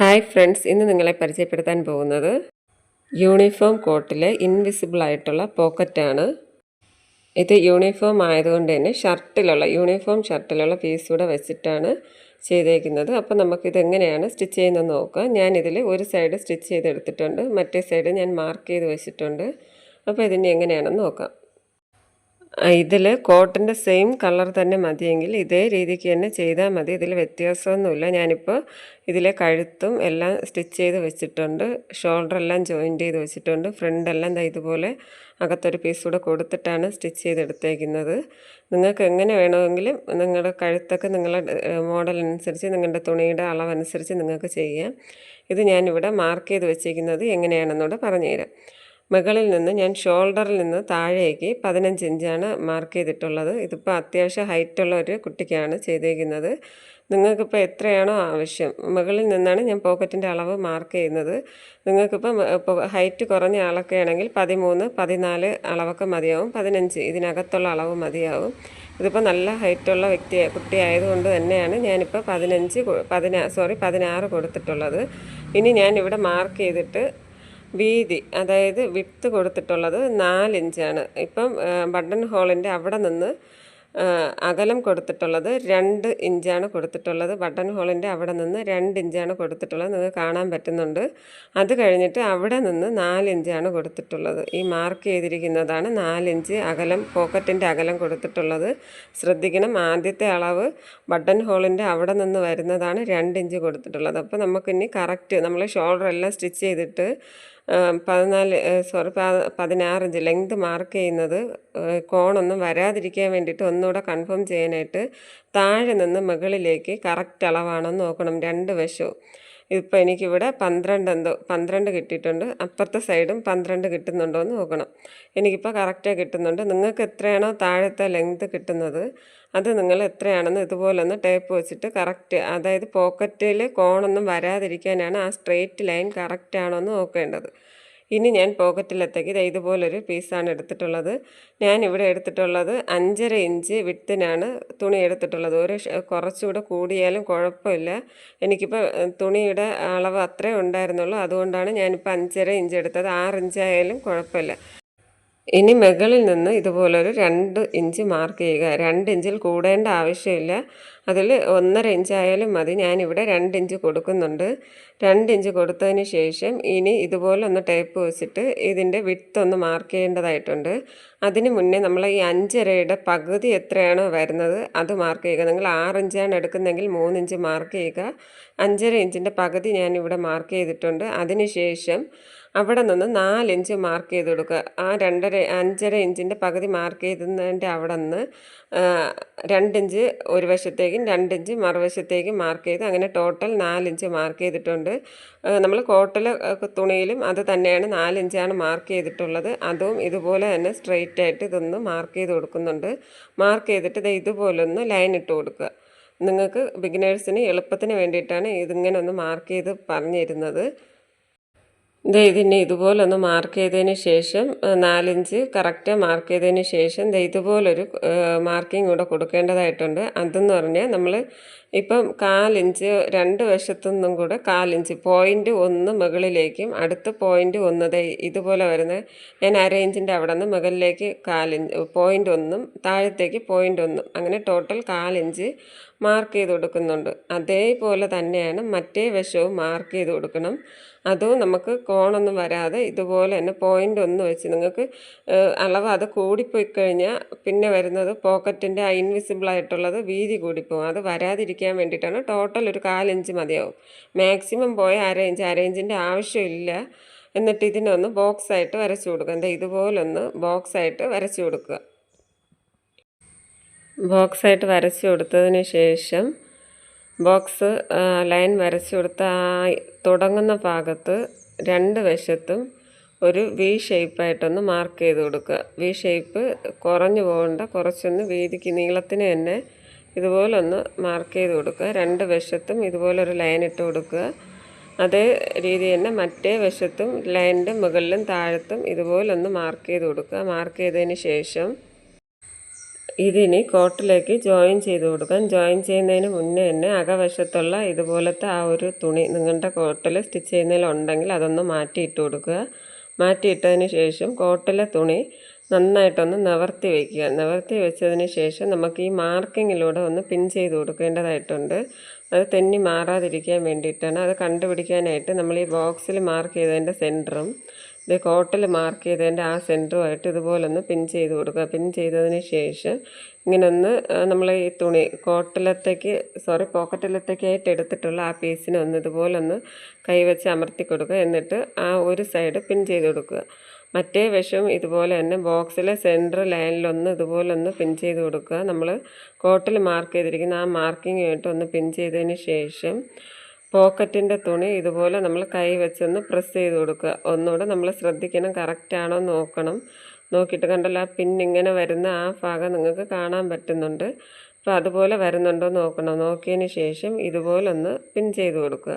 Hi friends ഇന്ന് നിങ്ങളെ പരിചയപ്പെടുത്താൻ പോകുന്നത് യൂണിഫോം കോട്ടിലെ ഇൻവിസിബിൾ ആയിട്ടുള്ള പോക്കറ്റാണ് ഇത് യൂണിഫോം ആയതുകൊണ്ട് തന്നെ ഷർട്ടിലുള്ള യൂണിഫോം ഷർട്ടിലുള്ള പീസ് കൂടെ വെച്ചിട്ടാണ് ചെയ്തേക്കുന്നത്. അപ്പോൾ നമുക്കിത് എങ്ങനെയാണ് സ്റ്റിച്ച് ചെയ്യുന്നത് നോക്കാം. ഞാനിതിൽ ഒരു സൈഡ് സ്റ്റിച്ച് ചെയ്തെടുത്തിട്ടുണ്ട്. മറ്റേ സൈഡ് ഞാൻ മാർക്ക് ചെയ്ത് വെച്ചിട്ടുണ്ട്. അപ്പോൾ ഇതിന് എങ്ങനെയാണെന്ന് നോക്കാം. ഇതിൽ കോട്ടന്റെ സെയിം കളർ തന്നെ മതിയെങ്കിൽ ഇതേ രീതിക്ക് തന്നെ ചെയ്താൽ മതി. ഇതിൽ വ്യത്യാസമൊന്നുമില്ല. ഞാനിപ്പോൾ ഇതിലെ കഴുത്തും എല്ലാം സ്റ്റിച്ച് ചെയ്ത് വെച്ചിട്ടുണ്ട്. ഷോൾഡർ എല്ലാം ജോയിന്റ് ചെയ്ത് വെച്ചിട്ടുണ്ട്. ഫ്രണ്ട് എല്ലാം ഇതുപോലെ അകത്തൊരു പീസ് കൂടെ കൊടുത്തിട്ടാണ് സ്റ്റിച്ച് ചെയ്തെടുത്തേക്കുന്നത് നിങ്ങൾക്ക് എങ്ങനെ വേണമെങ്കിലും നിങ്ങളുടെ കഴുത്തൊക്കെ നിങ്ങളുടെ മോഡൽ അനുസരിച്ച് നിങ്ങളുടെ തുണിയുടെ അളവനുസരിച്ച് നിങ്ങൾക്ക് ചെയ്യാം. ഇത് ഞാനിവിടെ മാർക്ക് ചെയ്ത് വെച്ചിരിക്കുന്നത് എങ്ങനെയാണെന്നൂടെ പറഞ്ഞുതരാം. മുകളിൽ നിന്ന് ഞാൻ ഷോൾഡറിൽ നിന്ന് താഴേക്ക് പതിനഞ്ച് ഇഞ്ചാണ് മാർക്ക് ചെയ്തിട്ടുള്ളത്. ഇതിപ്പോൾ അത്യാവശ്യം ഹൈറ്റുള്ള ഒരു കുട്ടിക്കാണ് ചെയ്തേക്കുന്നത്. നിങ്ങൾക്കിപ്പോൾ എത്രയാണോ ആവശ്യം? മുകളിൽ നിന്നാണ് ഞാൻ പോക്കറ്റിന്റെ അളവ് മാർക്ക് ചെയ്യുന്നത്. നിങ്ങൾക്കിപ്പോൾ ഹൈറ്റ് കുറഞ്ഞ ആളൊക്കെ ആണെങ്കിൽ പതിമൂന്ന് പതിനാല് അളവൊക്കെ മതിയാവും. പതിനഞ്ച് ഇതിനകത്തുള്ള അളവ് മതിയാവും. ഇതിപ്പോൾ നല്ല ഹൈറ്റുള്ള വ്യക്തി കുട്ടിയായതുകൊണ്ട് തന്നെയാണ് ഞാനിപ്പോൾ പതിനഞ്ച് പതിനാ സോറി പതിനാറ് കൊടുത്തിട്ടുള്ളത്. ഇനി ഞാനിവിടെ മാർക്ക് ചെയ്തിട്ട് വീതി അതായത് വിത്ത് കൊടുത്തിട്ടുള്ളത് നാലിഞ്ചാണ് ഇപ്പം ബട്ടൺ ഹോളിന്റെ അവിടെ നിന്ന് അകലം കൊടുത്തിട്ടുള്ളത് രണ്ട് ഇഞ്ചാണ് കൊടുത്തിട്ടുള്ളത്. ബട്ടൺ ഹോളിന്റെ അവിടെ നിന്ന് രണ്ട് ഇഞ്ചാണ് കൊടുത്തിട്ടുള്ളത് നിങ്ങൾക്ക് കാണാൻ പറ്റുന്നുണ്ട്. അത് കഴിഞ്ഞിട്ട് അവിടെ നിന്ന് നാലിഞ്ചാണ് കൊടുത്തിട്ടുള്ളത്. ഈ മാർക്ക് ചെയ്തിരിക്കുന്നതാണ് നാലിഞ്ച് അകലം പോക്കറ്റിന്റെ അകലം കൊടുത്തിട്ടുള്ളത്. ശ്രദ്ധിക്കണം ആദ്യത്തെ അളവ് ബട്ടൺ ഹോളിന്റെ അവിടെ നിന്ന് വരുന്നതാണ് രണ്ട് ഇഞ്ച് കൊടുത്തിട്ടുള്ളത്. അപ്പോൾ നമുക്കിനി കറക്റ്റ് നമ്മൾ ഷോൾഡർ എല്ലാം സ്റ്റിച്ച് ചെയ്തിട്ട് പതിനാല് സോറി പതിനാറ് ഇഞ്ച് ലെങ്ത് മാർക്ക് ചെയ്യുന്നത് കോണൊന്നും വരാതിരിക്കാൻ വേണ്ടിയിട്ട് ഒന്നുകൂടെ കൺഫേം ചെയ്യാനായിട്ട് താഴെ നിന്ന് മുകളിലേക്ക് കറക്റ്റ് അളവാണെന്ന് നോക്കണം. രണ്ട് വശവും. ഇപ്പോൾ എനിക്കിവിടെ പന്ത്രണ്ട് എന്തോ പന്ത്രണ്ട് കിട്ടിയിട്ടുണ്ട്. അപ്പുറത്തെ സൈഡും പന്ത്രണ്ട് കിട്ടുന്നുണ്ടോ എന്ന് നോക്കണം. എനിക്കിപ്പോൾ കറക്റ്റായി കിട്ടുന്നുണ്ട്. നിങ്ങൾക്ക് എത്രയാണോ താഴത്തെ ലെങ്ത് കിട്ടുന്നത് അത് നിങ്ങൾ എത്രയാണെന്ന് ഇതുപോലെ ഒന്ന് ടേപ്പ് വെച്ചിട്ട് കറക്റ്റ് അതായത് പോക്കറ്റിൽ കോണൊന്നും വരാതിരിക്കാനാണ് ആ സ്ട്രെയിറ്റ് ലൈൻ കറക്റ്റാണോ എന്ന് നോക്കേണ്ടത്. ഇനി ഞാൻ പോക്കറ്റിലെത്തേക്ക്. ഇത് ഇതുപോലൊരു പീസാണ് എടുത്തിട്ടുള്ളത്. ഞാൻ ഇവിടെ എടുത്തിട്ടുള്ളത് അഞ്ചര ഇഞ്ച് വിത്തിനാണ് തുണി എടുത്തിട്ടുള്ളത്. ഒരു കുറച്ചുകൂടെ കൂടിയാലും കുഴപ്പമില്ല. എനിക്കിപ്പോൾ തുണിയുടെ അളവ് അത്രേ ഉണ്ടായിരുന്നുള്ളൂ. അതുകൊണ്ടാണ് ഞാനിപ്പോൾ അഞ്ചര ഇഞ്ച് എടുത്തത്. ആറ് ഇഞ്ചായാലും കുഴപ്പമില്ല. ഇനി മുകളിൽ നിന്ന് ഇതുപോലൊരു രണ്ട് ഇഞ്ച് മാർക്ക് ചെയ്യുക. രണ്ട് ഇഞ്ചിൽ കൂടേണ്ട ആവശ്യമില്ല. അതിൽ ഒന്നര ഇഞ്ച് ആയാലും മതി. ഞാനിവിടെ രണ്ട് ഇഞ്ച് കൊടുക്കുന്നുണ്ട്. രണ്ട് ഇഞ്ച് കൊടുത്തതിന് ശേഷം ഇനി ഇതുപോലെ ഒന്ന് ടേപ്പ് വെച്ചിട്ട് ഇതിന്റെ വിത്ത് ഒന്ന് മാർക്ക് ചെയ്യേണ്ടതായിട്ടുണ്ട്. അതിന് മുന്നേ നമ്മൾ ഈ അഞ്ചരയുടെ പകുതി എത്രയാണോ വരുന്നത് അത് മാർക്ക് ചെയ്യുക. നിങ്ങൾ ആറ് ഇഞ്ചാണ് എടുക്കുന്നതെങ്കിൽ മൂന്ന് ഇഞ്ച് മാർക്ക് ചെയ്യുക. അഞ്ചര ഇഞ്ചിന്റെ പകുതി ഞാനിവിടെ മാർക്ക് ചെയ്തിട്ടുണ്ട്. അതിന് ശേഷം അവിടെ നിന്ന് നാലിഞ്ച് മാർക്ക് ചെയ്ത് കൊടുക്കുക. ആ രണ്ടര അഞ്ചര ഇഞ്ചിന്റെ പകുതി മാർക്ക് ചെയ്തതിന്റെ അവിടെ നിന്ന് രണ്ടിഞ്ച് ഒരു വശത്തേക്കും രണ്ടിഞ്ച് മറുവശത്തേക്കും മാർക്ക് ചെയ്ത് അങ്ങനെ ടോട്ടൽ നാലിഞ്ച് മാർക്ക് ചെയ്തിട്ടുണ്ട്. നമ്മൾ കോട്ടൽ തുണിയിലും അത് തന്നെയാണ് നാലിഞ്ചാണ് മാർക്ക് ചെയ്തിട്ടുള്ളത്. അതും ഇതുപോലെ തന്നെ സ്ട്രെയിറ്റ് ആയിട്ട് ഇതൊന്ന് മാർക്ക് ചെയ്ത് കൊടുക്കുന്നുണ്ട്. മാർക്ക് ചെയ്തിട്ട് ഇത് ഇതുപോലെ ഒന്ന് ലൈൻ ഇട്ട് കൊടുക്കുക. നിങ്ങൾക്ക് ബിഗിനേഴ്സിന് എളുപ്പത്തിന് വേണ്ടിയിട്ടാണ് ഇതിങ്ങനെ ഒന്ന് മാർക്ക് ചെയ്ത് പറഞ്ഞിരുന്നത്. ഇത് ഇതിനെ ഇതുപോലൊന്ന് മാർക്ക് ചെയ്തതിന് ശേഷം നാലിഞ്ച് കറക്റ്റ് മാർക്ക് ചെയ്തതിന് ശേഷം ദേ ഇതുപോലൊരു മാർക്കിംഗ് കൂടെ കൊടുക്കേണ്ടതായിട്ടുണ്ട്. അതെന്ന് പറഞ്ഞാൽ നമ്മൾ ഇപ്പം കാലിഞ്ച് രണ്ട് വശത്തുനിന്നും കൂടെ കാലിഞ്ച്. പോയിന്റ് ഒന്ന് മുകളിലേക്കും അടുത്ത പോയിന്റ് ഒന്ന് ഇതുപോലെ വരുന്ന ഞാൻ അര ഇഞ്ചിന്റെ അവിടെ നിന്ന് മുകളിലേക്ക് കാലിഞ്ച് പോയിന്റ് ഒന്നും താഴത്തേക്ക് പോയിന്റ് ഒന്നും. അങ്ങനെ ടോട്ടൽ കാലിഞ്ച് മാർക്ക് ചെയ്ത് കൊടുക്കുന്നുണ്ട്. അതേപോലെ തന്നെയാണ് മറ്റേ വശവും മാർക്ക് ചെയ്ത് കൊടുക്കണം. അതും നമുക്ക് കോണൊന്നും വരാതെ ഇതുപോലെ തന്നെ പോയിന്റ് ഒന്ന് വെച്ച് നിങ്ങൾക്ക് അളവ് അത് കൂടിപ്പോയി കഴിഞ്ഞാൽ പിന്നെ വരുന്നത് പോക്കറ്റിന്റെ ഇൻവിസിബിൾ ആയിട്ടുള്ളത് വീതി കൂടിപ്പോകും അത് വരാതിരിക്കാൻ വേണ്ടിയിട്ടാണ്. ടോട്ടൽ ഒരു കാലിഞ്ച് മതിയാവും. മാക്സിമം പോയ അര ഇഞ്ച് അര ഇഞ്ചിന്റെ ആവശ്യമില്ല. എന്നിട്ട് ഇതിനൊന്ന് ബോക്സായിട്ട് വരച്ചു കൊടുക്കുക. എന്താ ഇതുപോലൊന്ന് ബോക്സായിട്ട് വരച്ചു കൊടുക്കുക. ബോക്സായിട്ട് വരച്ചു കൊടുത്തതിന് ശേഷം ബോക്സ് ലൈൻ വരച്ചു കൊടുത്ത തുടങ്ങുന്ന ഭാഗത്ത് രണ്ട് വശത്തും ഒരു വി ഷേപ്പായിട്ടൊന്ന് മാർക്ക് ചെയ്ത് കൊടുക്കുക. വി ഷേപ്പ് കുറഞ്ഞു പോകേണ്ട കുറച്ചൊന്ന് വീതിക്ക് നീളത്തിന് തന്നെ ഇതുപോലൊന്ന് മാർക്ക് ചെയ്ത് കൊടുക്കുക. രണ്ട് വശത്തും ഇതുപോലൊരു ലൈൻ ഇട്ട് കൊടുക്കുക. അതേ രീതി തന്നെ മറ്റേ വശത്തും ലൈനിന്റെ മുകളിലും താഴത്തും ഇതുപോലൊന്ന് മാർക്ക് ചെയ്ത് കൊടുക്കുക. മാർക്ക് ചെയ്തതിന് ശേഷം ഇതിനി കോട്ടിലേക്ക് ജോയിൻ ചെയ്ത് കൊടുക്കാം ജോയിൻ ചെയ്യുന്നതിന് മുന്നേ തന്നെ അകവശത്തുള്ള ഇതുപോലത്തെ ആ ഒരു തുണി നിങ്ങളുടെ കോട്ടിൽ സ്റ്റിച്ച് ചെയ്യുന്നതിലുണ്ടെങ്കിൽ അതൊന്ന് മാറ്റിയിട്ട് കൊടുക്കുക. മാറ്റിയിട്ടതിന് ശേഷം കോട്ടിലെ തുണി നന്നായിട്ടൊന്ന് നിവർത്തി വയ്ക്കുക നിവർത്തി വെച്ചതിന് ശേഷം നമുക്ക് ഈ മാർക്കിങ്ങിലൂടെ ഒന്ന് പിൻ ചെയ്ത് കൊടുക്കേണ്ടതായിട്ടുണ്ട്. അത് തെന്നി മാറാതിരിക്കാൻ വേണ്ടിയിട്ടാണ്. അത് കണ്ടുപിടിക്കാനായിട്ട് നമ്മൾ ഈ ബോക്സിൽ മാർക്ക് ചെയ്തതിന്റെ സെന്ററും ഇത് കോട്ടിൽ മാർക്ക് ചെയ്തതിന്റെ ആ സെന്ററുമായിട്ട് ഇതുപോലൊന്ന് പിൻ ചെയ്ത് കൊടുക്കുക. പിൻ ചെയ്തതിന് ശേഷം ഇങ്ങനെ ഒന്ന് നമ്മൾ ഈ തുണി കോട്ടിലത്തേക്ക് സോറി പോക്കറ്റിലത്തേക്കായിട്ട് എടുത്തിട്ടുള്ള ആ പീസിനെ ഒന്ന് ഇതുപോലൊന്ന് കൈവച്ച് അമർത്തി കൊടുക്കുക. എന്നിട്ട് ആ ഒരു സൈഡ് പിൻ ചെയ്ത് കൊടുക്കുക. മറ്റേ വശം ഇതുപോലെ തന്നെ ബോക്സിലെ സെന്റർ ലൈനിലൊന്ന് ഇതുപോലെ ഒന്ന് പിൻ ചെയ്ത് കൊടുക്കുക. നമ്മൾ കോട്ടിൽ മാർക്ക് ചെയ്തിരിക്കുന്ന. ആ മാർക്കിങ്ങായിട്ട് ഒന്ന് പിൻ ചെയ്തതിന് ശേഷം പോക്കറ്റിന്റെ തുണി ഇതുപോലെ നമ്മൾ കൈ വെച്ചൊന്ന് പ്രസ് ചെയ്ത് കൊടുക്കുക. ഒന്നുകൂടെ നമ്മൾ ശ്രദ്ധിക്കണം. കറക്റ്റാണോ നോക്കണം. നോക്കിയിട്ട് കണ്ടല്ലോ ആ പിന്നിങ്ങനെ വരുന്ന ആ ഭാഗം നിങ്ങൾക്ക് കാണാൻ പറ്റുന്നുണ്ട്. അപ്പോൾ അതുപോലെ വരുന്നുണ്ടോ നോക്കണം. നോക്കിയതിന് ശേഷം ഇതുപോലൊന്ന് പിൻ ചെയ്ത് കൊടുക്കുക.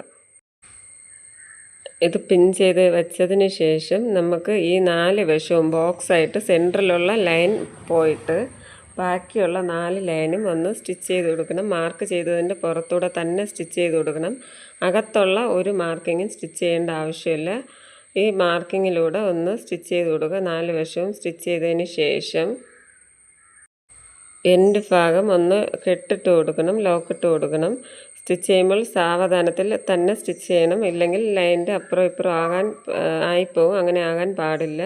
ഇത് പിൻ ചെയ്ത് വെച്ചതിന് ശേഷം നമുക്ക് ഈ നാല് വശവും ബോക്സായിട്ട് സെന്ററിലുള്ള ലൈൻ പോയിട്ട് ബാക്കിയുള്ള നാല് ലൈനും ഒന്ന് സ്റ്റിച്ച് ചെയ്ത് കൊടുക്കണം. മാർക്ക് ചെയ്തതിന്റെ പുറത്തൂടെ തന്നെ സ്റ്റിച്ച് ചെയ്ത് കൊടുക്കണം. അകത്തുള്ള ഒരു മാർക്കിങ്ങും സ്റ്റിച്ച് ചെയ്യേണ്ട ആവശ്യമില്ല. ഈ മാർക്കിങ്ങിലൂടെ ഒന്ന് സ്റ്റിച്ച് ചെയ്ത് കൊടുക്കുക. നാല് വശവും സ്റ്റിച്ച് ചെയ്തതിന് ശേഷം എൻഡ് ഭാഗം ഒന്ന് കെട്ടിട്ട് കൊടുക്കണം. ലോക്കിട്ട് കൊടുക്കണം. സ്റ്റിച്ച് ചെയ്യുമ്പോൾ സാവധാനത്തിൽ തന്നെ സ്റ്റിച്ച് ചെയ്യണം. ഇല്ലെങ്കിൽ ലൈന്റെ അപ്പുറം ഇപ്പുറം ആകാൻ ആയിപ്പോവും. അങ്ങനെ ആകാൻ പാടില്ല.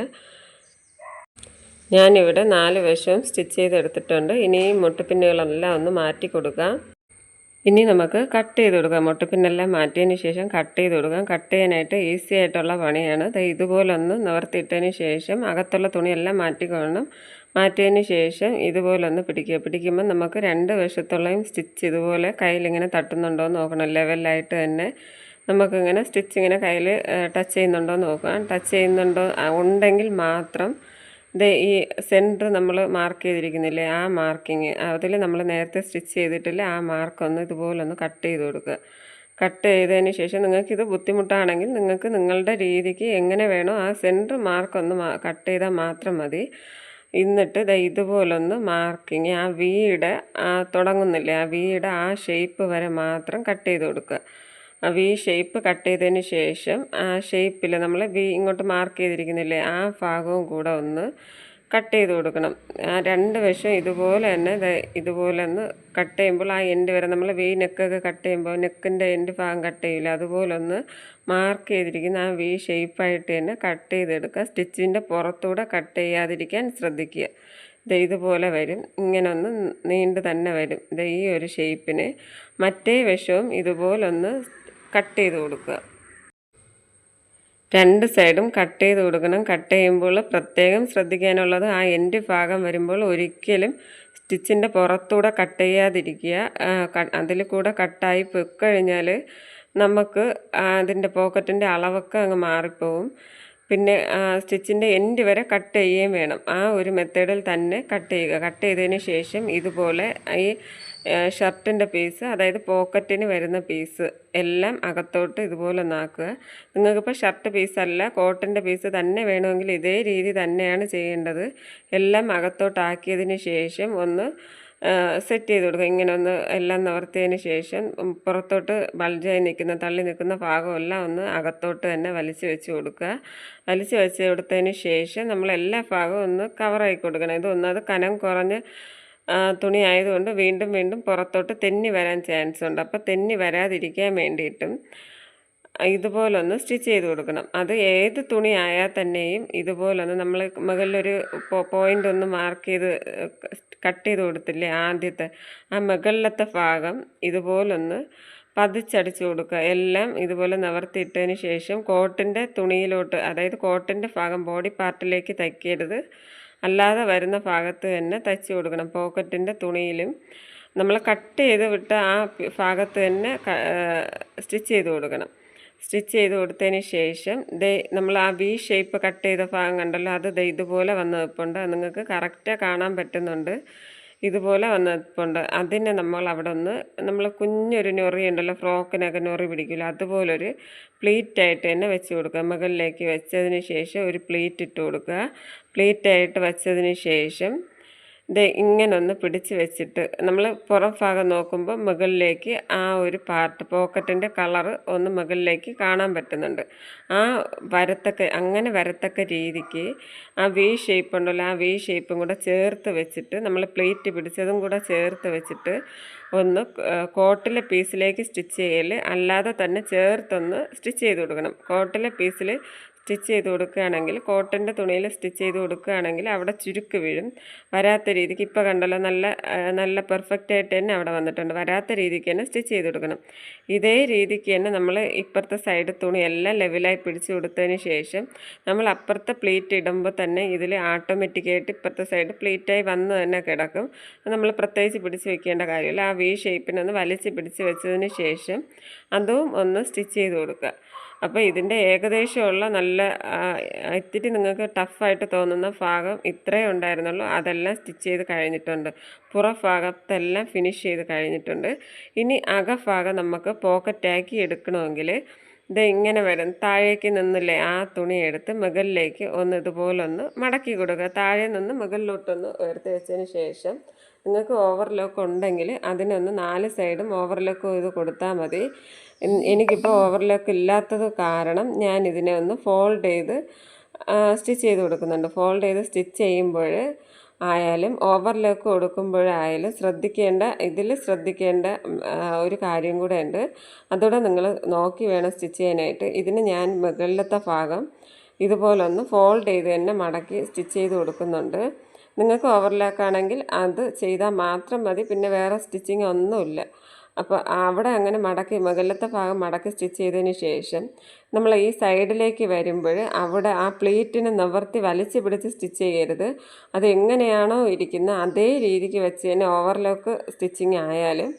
ഞാനിവിടെ നാല് വശവും സ്റ്റിച്ച് ചെയ്തെടുത്തിട്ടുണ്ട്. ഇനി മുട്ടുപിന്നുകളെല്ലാം ഒന്ന് മാറ്റി കൊടുക്കാം. ഇനി നമുക്ക് കട്ട് ചെയ്ത് കൊടുക്കാം. മുട്ടുപിന്നെല്ലാം മാറ്റിയതിന് ശേഷം കട്ട് ചെയ്ത് കൊടുക്കാം. കട്ട് ചെയ്യാനായിട്ട് ഈസി ആയിട്ടുള്ള പണിയാണ്. ഇതുപോലൊന്ന് നിവർത്തിയിട്ടതിന് ശേഷം അകത്തുള്ള തുണിയെല്ലാം മാറ്റിക്കൊള്ളണം മാറ്റിയതിന് ശേഷം ഇതുപോലെ ഒന്ന് പിടിക്കുക. പിടിക്കുമ്പോൾ നമുക്ക് രണ്ട് വശത്തുള്ളയും സ്റ്റിച്ച് ഇതുപോലെ കയ്യിലിങ്ങനെ തട്ടുന്നുണ്ടോ എന്ന് നോക്കണം. ലെവലായിട്ട് തന്നെ നമുക്കിങ്ങനെ സ്റ്റിച്ച് ഇങ്ങനെ കയ്യിൽ ടച്ച് ചെയ്യുന്നുണ്ടോ എന്ന് നോക്കാം ടച്ച് ചെയ്യുന്നുണ്ടോ ഉണ്ടെങ്കിൽ മാത്രം ഇത് ഈ സെന്റർ നമ്മൾ മാർക്ക് ചെയ്തിരിക്കുന്നില്ലേ ആ മാർക്കിങ് അതിൽ നമ്മൾ നേരത്തെ സ്റ്റിച്ച് ചെയ്തിട്ടില്ല ആ മാർക്കൊന്ന് ഇതുപോലൊന്ന് കട്ട് ചെയ്ത് കൊടുക്കുക. കട്ട് ചെയ്തതിന് ശേഷം നിങ്ങൾക്കിത് ബുദ്ധിമുട്ടാണെങ്കിൽ നിങ്ങൾക്ക് നിങ്ങളുടെ രീതിക്ക് എങ്ങനെ വേണോ ആ സെന്റർ മാർക്കൊന്ന് കട്ട് ചെയ്താൽ മാത്രം മതി. എന്നിട്ട് ദാ ഇതുപോലൊന്ന് മാർക്കിങ്. ആ വീയുടെ തുടങ്ങുന്നില്ലേ? ആ വീയുടെ ആ ഷേപ്പ് വരെ മാത്രം കട്ട് ചെയ്ത് കൊടുക്കുക. ആ വി ഷേപ്പ് കട്ട് ചെയ്തതിന് ശേഷം ആ ഷേപ്പിൽ നമ്മൾ വി ഇങ്ങോട്ട് മാർക്ക് ചെയ്തിരിക്കുന്നില്ലേ? ആ ഭാഗവും കൂടെ ഒന്ന് കട്ട് ചെയ്ത് കൊടുക്കണം. ആ രണ്ട് വശം ഇതുപോലെ തന്നെ ഇതുപോലെ ഒന്ന് കട്ട് ചെയ്യുമ്പോൾ ആ എൻഡ് വരെ നമ്മൾ വി നെക്കൊക്കെ കട്ട് ചെയ്യുമ്പോൾ നെക്കിന്റെ എൻഡ് ഭാഗം കട്ട് ചെയ്യില്ല അതുപോലെ ഒന്ന് മാർക്ക് ചെയ്തിരിക്കുന്ന ആ വി ഷേപ്പായിട്ട് തന്നെ കട്ട് ചെയ്തെടുക്കുക. സ്റ്റിച്ചിന്റെ പുറത്തൂടെ കട്ട് ചെയ്യാതിരിക്കാൻ ശ്രദ്ധിക്കുക. ഇത് ഇതുപോലെ വരും. ഇങ്ങനെ ഒന്ന് നീണ്ടു തന്നെ വരും. ഇത് ഈ ഒരു ഷേപ്പിന് മറ്റേ വശവും ഇതുപോലൊന്ന് കട്ട് ചെയ്ത് കൊടുക്കുക. രണ്ട് സൈഡും കട്ട് ചെയ്ത് കൊടുക്കണം. കട്ട് ചെയ്യുമ്പോൾ പ്രത്യേകം ശ്രദ്ധിക്കാനുള്ളത് ആ എൻഡ് ഭാഗം വരുമ്പോൾ ഒരിക്കലും സ്റ്റിച്ചിന്റെ പുറത്തൂടെ കട്ട് ചെയ്യാതിരിക്കുക. അതിൽ കൂടെ കട്ടായി പൊയ്ക്കഴിഞ്ഞാൽ നമുക്ക് അതിന്റെ പോക്കറ്റിന്റെ അളവൊക്കെ അങ്ങ് മാറിപ്പോവും. പിന്നെ സ്റ്റിച്ചിന്റെ എൻഡ് വരെ കട്ട് ചെയ്യുകയും വേണം. ആ ഒരു മെത്തേഡിൽ തന്നെ കട്ട് ചെയ്യുക. കട്ട് ചെയ്തതിന് ശേഷം ഇതുപോലെ ഈ ഷർട്ടിന്റെ പീസ് അതായത് പോക്കറ്റിന് വരുന്ന പീസ് എല്ലാം അകത്തോട്ട് ഇതുപോലെ ഒന്നാക്കുക നിങ്ങൾക്കിപ്പോൾ ഷർട്ട് പീസല്ല കോട്ടന്റെ പീസ് തന്നെ വേണമെങ്കിൽ ഇതേ രീതി തന്നെയാണ് ചെയ്യേണ്ടത്. എല്ലാം അകത്തോട്ടാക്കിയതിന് ശേഷം ഒന്ന് സെറ്റ് ചെയ്ത് കൊടുക്കുക. ഇങ്ങനെ ഒന്ന് എല്ലാം നിവർത്തിയതിന് ശേഷം പുറത്തോട്ട് ബൾജായി നിൽക്കുന്ന തള്ളി നിൽക്കുന്ന ഭാഗമെല്ലാം ഒന്ന് അകത്തോട്ട് തന്നെ വലിച്ചു വെച്ച് കൊടുക്കുക. വലിച്ചു വെച്ച് കൊടുത്തതിന് ശേഷം നമ്മൾ എല്ലാ ഭാഗവും ഒന്ന് കവറായി കൊടുക്കണം. ഇതൊന്നത് കനം കുറഞ്ഞ് തുണി ആയതുകൊണ്ട് വീണ്ടും വീണ്ടും പുറത്തോട്ട് തെന്നി വരാൻ ചാൻസ് ഉണ്ട്. അപ്പോൾ തെന്നി വരാതിരിക്കാൻ വേണ്ടിയിട്ടും ഇതുപോലൊന്ന് സ്റ്റിച്ച് ചെയ്ത് കൊടുക്കണം. അത് ഏത് തുണി ആയാൽ തന്നെയും ഇതുപോലൊന്ന് നമ്മൾ മുകളിലൊരു പോയിന്റ് ഒന്ന് മാർക്ക് ചെയ്ത് കട്ട് ചെയ്ത് കൊടുത്തില്ലേ ആദ്യത്തെ ആ മുകളിലത്തെ ഭാഗം ഇതുപോലൊന്ന് പതിച്ചടിച്ച് കൊടുക്കുക. എല്ലാം ഇതുപോലെ നിവർത്തിയിട്ടതിന് ശേഷം കോട്ടിന്റെ തുണിയിലോട്ട് അതായത് കോട്ടിന്റെ ഭാഗം ബോഡി പാർട്ടിലേക്ക് തയ്ക്കരുത്. അല്ലാതെ വരുന്ന ഭാഗത്ത് തന്നെ തയ്ച്ച് കൊടുക്കണം. പോക്കറ്റിന്റെ തുണിയിലും നമ്മൾ കട്ട് ചെയ്ത് വിട്ട ആ ഭാഗത്ത് തന്നെ സ്റ്റിച്ച് ചെയ്ത് കൊടുക്കണം. സ്റ്റിച്ച് ചെയ്ത് കൊടുത്തതിന് ശേഷം ദേ നമ്മൾ ആ വി ഷേപ്പ് കട്ട് ചെയ്ത ഭാഗം കണ്ടല്ലോ അത് ദേ ഇതുപോലെ വന്ന് നിൽപ്പുണ്ട് നിങ്ങൾക്ക് കറക്റ്റ് കാണാൻ പറ്റുന്നുണ്ട്. ഇതുപോലെ വന്നിട്ടുണ്ട് അതിനെ നമ്മൾ അവിടെ ഒന്ന് നമ്മൾ കുഞ്ഞൊരു ഞൊറി ഉണ്ടല്ലോ ഫ്രോക്കിനൊക്കെ ഞൊറി പിടിക്കില്ല അതുപോലൊരു പ്ലീറ്റായിട്ട് തന്നെ വെച്ച് കൊടുക്കുക. മുകളിലേക്ക് വെച്ചതിന് ശേഷം ഒരു പ്ലീറ്റ് ഇട്ട് കൊടുക്കുക. പ്ലീറ്റായിട്ട് വെച്ചതിന് ശേഷം ഇത് ഇങ്ങനെ ഒന്ന് പിടിച്ച് വെച്ചിട്ട് നമ്മൾ പുറം ഭാഗം നോക്കുമ്പോൾ മുകളിലേക്ക് ആ ഒരു പാർട്ട് പോക്കറ്റിന്റെ കളറ് ഒന്ന് മുകളിലേക്ക് കാണാൻ പറ്റുന്നുണ്ട്. ആ വരത്തക്ക അങ്ങനെ വരത്തക്ക രീതിക്ക് ആ വി ഷേപ്പ് ഉണ്ടല്ലോ ആ വി ഷേപ്പും കൂടെ ചേർത്ത് വെച്ചിട്ട് നമ്മൾ പ്ലേറ്റ് പിടിച്ചതും കൂടെ ചേർത്ത് വെച്ചിട്ട് ഒന്ന് കോട്ടിലെ പീസിലേക്ക് സ്റ്റിച്ച് ചെയ്യൽ അല്ലാതെ തന്നെ ചേർത്തൊന്ന് സ്റ്റിച്ച് ചെയ്ത് കൊടുക്കണം. കോട്ടിലെ പീസിൽ സ്റ്റിച്ച് ചെയ്ത് കൊടുക്കുകയാണെങ്കിൽ കോട്ടന്റെ തുണിയിൽ സ്റ്റിച്ച് ചെയ്ത് കൊടുക്കുകയാണെങ്കിൽ അവിടെ ചുരുക്ക് വീഴും. വരാത്ത രീതിക്ക് ഇപ്പോൾ കണ്ടല്ലോ നല്ല നല്ല പെർഫെക്റ്റ് ആയിട്ട് തന്നെ അവിടെ വന്നിട്ടുണ്ട്. വരാത്ത രീതിക്ക് തന്നെ സ്റ്റിച്ച് ചെയ്ത് കൊടുക്കണം. ഇതേ രീതിക്ക് തന്നെ നമ്മൾ ഇപ്പുറത്തെ സൈഡ് തുണിയെല്ലാം ലെവലായി പിടിച്ചു കൊടുത്തതിന് ശേഷം നമ്മൾ അപ്പുറത്തെ പ്ലീറ്റ് ഇടുമ്പോൾ തന്നെ ഇതിൽ ഓട്ടോമാറ്റിക്കായിട്ട് ഇപ്പുറത്തെ സൈഡ് പ്ലീറ്റായി വന്ന് തന്നെ കിടക്കും. നമ്മൾ പ്രത്യേകിച്ച് പിടിച്ച് വെക്കേണ്ട കാര്യമില്ല. ആ വി ഷേപ്പിനൊന്ന് വലിച്ച് പിടിച്ച് വെച്ചതിന് ശേഷം അതും ഒന്ന് സ്റ്റിച്ച് ചെയ്ത് കൊടുക്കുക. അപ്പോൾ ഇതിന്റെ ഏകദേശമുള്ള നല്ല ഇത്തിരി നിങ്ങൾക്ക് ടഫായിട്ട് തോന്നുന്ന ഭാഗം ഇത്രയേ ഉണ്ടായിരുന്നുള്ളൂ. അതെല്ലാം സ്റ്റിച്ച് ചെയ്ത് കഴിഞ്ഞിട്ടുണ്ട്. പുറഭാഗത്തെല്ലാം ഫിനിഷ് ചെയ്ത് കഴിഞ്ഞിട്ടുണ്ട്. ഇനി അകഭാഗം നമുക്ക് പോക്കറ്റാക്കി എടുക്കണമെങ്കിൽ ഇത് ഇങ്ങനെ വരും. താഴേക്ക് നിന്നില്ലേ ആ തുണി എടുത്ത് മുകളിലേക്ക് ഒന്ന് ഇതുപോലൊന്ന് മടക്കി കൊടുക്കുക. താഴെ നിന്ന് മുകളിലോട്ടൊന്ന് ഉയർത്തി വെച്ചതിന് ശേഷം നിങ്ങൾക്ക് ഓവർലോക്ക് ഉണ്ടെങ്കിൽ അതിനൊന്ന് നാല് സൈഡും ഓവർലോക്ക് ചെയ്ത് കൊടുത്താൽ മതി. എനിക്കിപ്പോൾ ഓവർലോക്ക് ഇല്ലാത്തത് കാരണം ഞാൻ ഇതിനെ ഒന്ന് ഫോൾഡ് ചെയ്ത് സ്റ്റിച്ച് ചെയ്ത് കൊടുക്കുന്നുണ്ട്. ഫോൾഡ് ചെയ്ത് സ്റ്റിച്ച് ചെയ്യുമ്പോൾ ആയാലും ഓവർലോക്ക് കൊടുക്കുമ്പോഴായാലും ശ്രദ്ധിക്കേണ്ട ഇതിൽ ശ്രദ്ധിക്കേണ്ട ഒരു കാര്യം കൂടെ ഉണ്ട്. അതോടെ നിങ്ങൾ നോക്കി വേണം സ്റ്റിച്ച് ചെയ്യാനായിട്ട്. ഇതിന് ഞാൻ മുകളിലത്തെ ഭാഗം ഇതുപോലൊന്ന് ഫോൾഡ് ചെയ്ത് തന്നെ മടക്കി സ്റ്റിച്ച് ചെയ്ത് കൊടുക്കുന്നുണ്ട്. നിങ്ങൾക്ക് ഓവർലാക്ക് ആണെങ്കിൽ അത് ചെയ്താൽ മാത്രം മതി. പിന്നെ വേറെ സ്റ്റിച്ചിങ് ഒന്നുമില്ല. അപ്പോൾ അവിടെ അങ്ങനെ മടക്കി മുകളിലത്തെ ഭാഗം മടക്കി സ്റ്റിച്ച് ചെയ്തതിന് ശേഷം നമ്മൾ ഈ സൈഡിലേക്ക് വരുമ്പോൾ അവിടെ ആ പ്ലീറ്റിനെ നിവർത്തി വലിച്ചു പിടിച്ച് സ്റ്റിച്ച് ചെയ്യരുത്. അത് എങ്ങനെയാണോ ഇരിക്കുന്നത് അതേ രീതിക്ക് വെച്ച് തന്നെ ഓവർലോക്ക് സ്റ്റിച്ചിങ് ആയാലും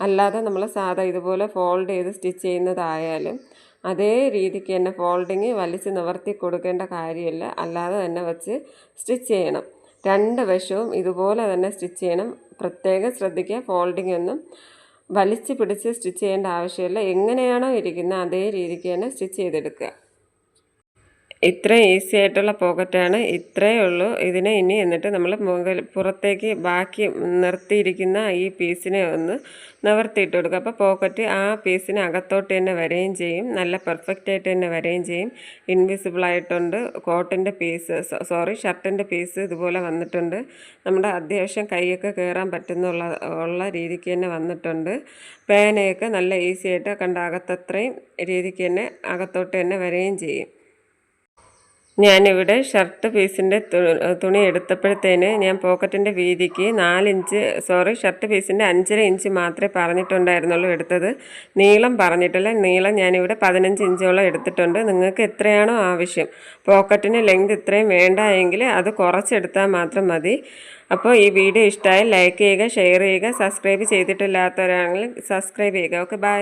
അല്ലാതെ നമ്മൾ സാധാ ഇതുപോലെ ഫോൾഡ് ചെയ്ത് സ്റ്റിച്ച് ചെയ്യുന്നതായാലും അതേ രീതിക്ക് തന്നെ ഫോൾഡിങ് വലിച്ച് നിവർത്തി കൊടുക്കേണ്ട കാര്യമില്ല. അല്ലാതെ തന്നെ വെച്ച് സ്റ്റിച്ച് ചെയ്യണം. രണ്ട് വശവും ഇതുപോലെ തന്നെ സ്റ്റിച്ച് ചെയ്യണം. പ്രത്യേകം ശ്രദ്ധിക്കുക ഫോൾഡിംഗ് ഒന്നും വലിച്ചു പിടിച്ച് സ്റ്റിച്ച് ചെയ്യേണ്ട ആവശ്യമില്ല. എങ്ങനെയാണോ ഇരിക്കുന്നത് അതേ രീതിക്ക് തന്നെ സ്റ്റിച്ച് ചെയ്തെടുക്കുക. ഇത്രയും ഈസി ആയിട്ടുള്ള പോക്കറ്റാണ് ഇത്രയേ ഉള്ളൂ. ഇതിനെ ഇനി എന്നിട്ട് നമ്മൾ മുകൾ പുറത്തേക്ക് ബാക്കി നിർത്തിയിരിക്കുന്ന ഈ പീസിനെ ഒന്ന് നിവർത്തിയിട്ട് കൊടുക്കുക. അപ്പോൾ പോക്കറ്റ് ആ പീസിന് അകത്തോട്ട് തന്നെ വരികയും ചെയ്യും. നല്ല പെർഫെക്റ്റ് ആയിട്ട് തന്നെ വരികയും ചെയ്യും. ഇൻവിസിബിൾ ആയിട്ടുണ്ട്. കോട്ടിന്റെ പീസ് സോറി ഷർട്ടിന്റെ പീസ് ഇതുപോലെ വന്നിട്ടുണ്ട്. നമ്മുടെ അത്യാവശ്യം കൈയൊക്കെ കയറാൻ പറ്റുന്നുള്ള ഉള്ള രീതിക്ക് തന്നെ വന്നിട്ടുണ്ട്. പേനയൊക്കെ നല്ല ഈസി ആയിട്ട് കണ്ട അകത്തത്രയും രീതിക്ക് തന്നെ അകത്തോട്ട് തന്നെ വരികയും ചെയ്യും. ഞാനിവിടെ ഷർട്ട് പീസിന്റെ തുണി എടുത്തപ്പോഴത്തേന് ഞാൻ പോക്കറ്റിന്റെ വീതിക്ക് നാലിഞ്ച് സോറി ഷർട്ട് പീസിന്റെ അഞ്ചര ഇഞ്ച് മാത്രമേ പറഞ്ഞിട്ടുണ്ടായിരുന്നുള്ളൂ എടുത്തത്. നീളം പറഞ്ഞിട്ടില്ല. നീളം ഞാനിവിടെ പതിനഞ്ച് ഇഞ്ചോളം എടുത്തിട്ടുണ്ട്. നിങ്ങൾക്ക് എത്രയാണോ ആവശ്യം. പോക്കറ്റിന് ലെങ്ത് ഇത്രയും വേണ്ട എങ്കിൽ അത് കുറച്ചെടുത്താൽ മാത്രം മതി. അപ്പോൾ ഈ വീഡിയോ ഇഷ്ടമായി ലൈക്ക് ചെയ്യുക ഷെയർ ചെയ്യുക സബ്സ്ക്രൈബ് ചെയ്തിട്ടില്ലാത്തവരാണെങ്കിൽ സബ്സ്ക്രൈബ് ചെയ്യുക. Okay bye